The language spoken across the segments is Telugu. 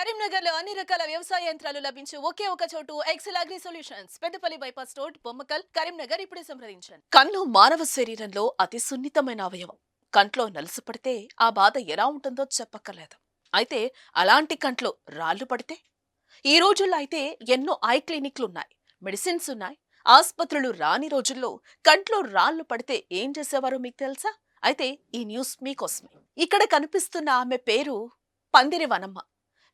కరీంనగర్లో అన్ని రకాల వ్యవసాయ యంత్రాలు లభించే ఒకే ఒక చోటు Excel Agri Solutions Peddapalli bypass road Bommakal Karimnagar ఇప్పుడే సంప్రదించండి. కన్ను మానవ శరీరంలో అతి సున్నితమైన అవయవం. కంట్లో నలుసు పడితే ఆ బాధ ఎలా ఉంటుందో చెప్పక్కర్లేదు. అయితే అలాంటి కంట్లో రాళ్ళు పడితే? ఈ రోజుల్లో అయితే ఎన్నో ఐ క్లినిక్లు ఉన్నాయి మెడిసిన్స్ ఉన్నాయి. ఆస్పత్రులు రాని రోజుల్లో కంట్లో రాళ్ళు పడితే ఏం చేసేవారో మీకు తెలుసా? అయితే ఈ న్యూస్ మీకోసమే. ఇక్కడ కనిపిస్తున్న ఆమె పేరు పందిరి వనమ్మ.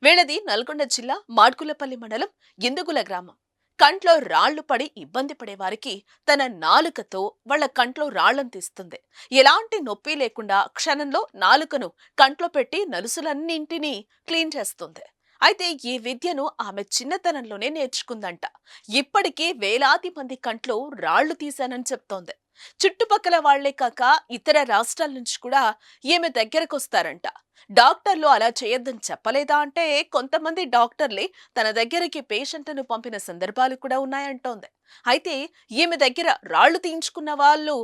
వీళ్ళది నల్గొండ జిల్లా మాడ్కులపల్లి మండలం ఇందుగుల గ్రామం. కంట్లో రాళ్ళు పడి ఇబ్బంది పడేవారికి తన నాలుకతో వాళ్ళ కంట్లో రాళ్ళను తీస్తుంది. ఎలాంటి నొప్పి లేకుండా క్షణంలో నాలుకను కంట్లో పెట్టి నలుసులన్నింటినీ క్లీన్ చేస్తుంది. అయితే ఈ విద్యను ఆమె చిన్నతనంలోనే నేర్చుకుందంట. ఇప్పటికే వేలాది మంది కంట్లో రాళ్ళు తీశానని చెప్తోంది. చుట్టుపక్కల వాళ్ళే కాక ఇతర రాష్ట్రాల నుంచి కూడా ఈమె దగ్గరకొస్తారంట. డాక్టర్లు అలా చేయొద్దని చెప్పలేదా అంటే కొంతమంది డాక్టర్లే తన దగ్గరికి పేషెంట్ను పంపిన సందర్భాలు కూడా ఉన్నాయంటోంది. అయితే ఈమె దగ్గర రాళ్ళు తీయించుకున్న వాళ్ళు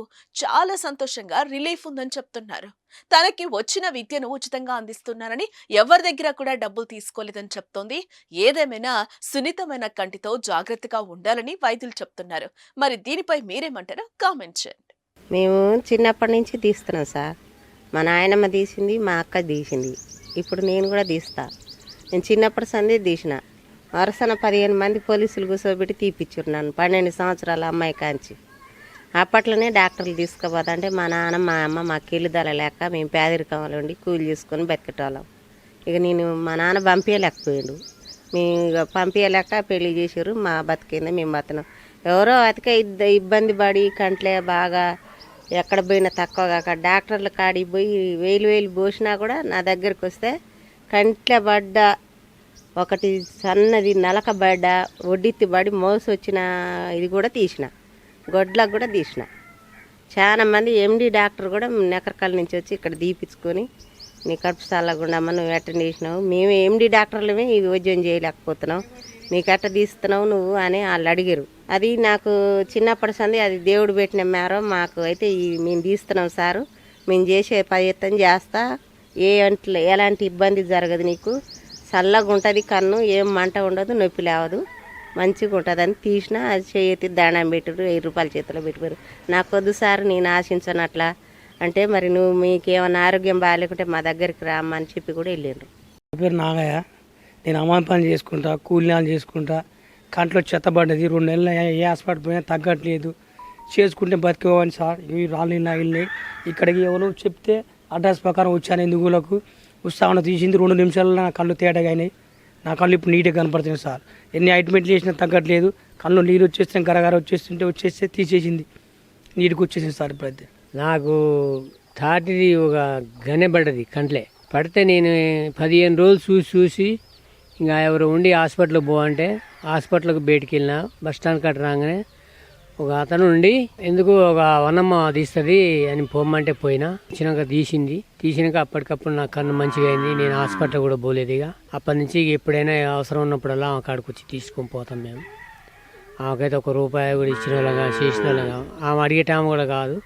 చాలా సంతోషంగా రిలీఫ్ ఉందని చెప్తున్నారు. తనకి వచ్చిన విద్యను ఉచితంగా అందిస్తున్నారని ఎవరి దగ్గర కూడా డబ్బులు తీసుకోలేదని చెప్తోంది. ఏదేమైనా సున్నితమైన కంటితో జాగ్రత్తగా ఉండాలని వైద్యులు చెప్తున్నారు. మరి దీనిపై మీరేమంటారో కామెంట్ చేయండి. మేము చిన్నప్పటి నుంచి తీస్తున్నాం సార్. మా నాయనమ్మ తీసింది మా అక్క తీసింది. ఇప్పుడు నేను కూడా తీస్తా. నేను చిన్నప్పటి సందే తీసిన. వరుసన పదిహేను మంది పోలీసులు కూర్చోబెట్టి తీపిచ్చారు నన్ను. పన్నెండు సంవత్సరాల అమ్మాయి కాంచి. అప్పట్లోనే డాక్టర్లు తీసుకుపోతుంటే మా నాన్న మా అమ్మ మాకు ఇల్లుదల లేక మేము పేదరికంలో ఉండి కూలి చేసుకొని బతికేటోళ్ళం. ఇక నేను మా నాన్న పంపించలేకపోయాడు మేము ఇక పంపించలేక పెళ్ళి చేసారు మా బతికింది మేము బతున్నాం ఎవరో అతిక ఇద్ద ఇబ్బంది పడి కంట్లే బాగా ఎక్కడ పోయినా తక్కువ కాక డాక్టర్ల కాడికి పోయి వేలు వేలు పోసినా కూడా నా దగ్గరికి వస్తే కంట్ల పడ్డ ఒకటి సన్నది నలక బడ్డ ఒడ్డిత్తి పడి మోసు వచ్చిన ఇది కూడా తీసిన గొడ్లకు కూడా తీసిన. చాలా మంది ఎండి డాక్టర్ కూడా నెకరకాల నుంచి వచ్చి ఇక్కడ దీపించుకొని నీ కడుపు చల్లకుండా నువ్వు ఎట్ట తీసినావు మేము ఎండి డాక్టర్లమే ఇది ఉద్యోగం చేయలేకపోతున్నాం. నీకు ఎట్ట తీస్తున్నావు నువ్వు? అని వాళ్ళు అడిగారు. అది నాకు చిన్నప్పటి సంది అది దేవుడు పెట్టిన మేర మాకు అయితే ఈ మేము తీస్తున్నాం సారు. మేము చేసే ప్రయత్నం చేస్తా. ఏ అంట్లో ఎలాంటి ఇబ్బంది జరగదు నీకు. చల్లగా ఉంటుంది కన్ను ఏం మంట ఉండదు నొప్పి లేవదు. మంచిగా ఉంటుందని తీసిన అది చేతి దాణం పెట్టారు వెయ్యి రూపాయల చేతిలో పెట్టుకోరు నాకు వద్దు సార్ నేను ఆశించను అట్లా అంటే మరి నువ్వు మీకు ఏమైనా ఆరోగ్యం బాగాలేకుంటే మా దగ్గరికి రామ్మని చెప్పి కూడా వెళ్ళిండ్రు. నా పేరు నాగయ్య. నేను అమ్మాయి పని చేసుకుంటా కూలి నాలు చేసుకుంటా. కంట్లో చెత్తబడ్డది రెండు నెలలు ఏ హాస్పిటల్ పోయినా తగ్గట్లేదు. చేసుకుంటే బతికేవాని సార్ ఇవి రాళ్ళు ఇలా వెళ్ళినాయి ఇక్కడికి ఎవరు చెప్తే అడ్రస్ ప్రకారం వచ్చాను ఎందుకులకు? ఉత్సాహం తీసింది రెండు నిమిషాల్లో నా కళ్ళు తేడాగా అయినాయి నా కళ్ళు ఇప్పుడు నీట్గా కనపడుతున్నాయి సార్. ఎన్ని ఐట్మెంట్లు చేసినా తగ్గట్లేదు. కళ్ళు నీరు వచ్చేస్తే గరగర వచ్చేస్తుంటే వచ్చేస్తే తీసేసింది. నీటికి వచ్చేసింది సార్ ఇప్పుడైతే. నాకు తాటిది ఒక గనె పడ్డది కంట్లే. పడితే నేను పదిహేను రోజులు చూసి చూసి ఇంకా ఎవరు ఉండి హాస్పిటల్కి పోవంటే హాస్పిటల్కి బయటికి వెళ్ళిన బస్ స్టాండ్ కట్ట రాగానే ఒక అతను ఉండి ఎందుకు ఒక వనమ్మ తీస్తుంది అని పోమంటే పోయినా వచ్చినాక తీసింది. తీసినాక అప్పటికప్పుడు నా కన్ను మంచిగా అయింది నేను హాస్పిటల్ కూడా పోలేదు ఇక. అప్పటి నుంచి ఇక ఎప్పుడైనా అవసరం ఉన్నప్పుడల్లా ఆమె కాడికి వచ్చి తీసుకొని పోతాం మేము. ఆమెకైతే ఒక రూపాయి కూడా ఇచ్చిన వాళ్ళగా చేసిన వాళ్ళగా ఆమె అడిగే టైం కూడా కాదు.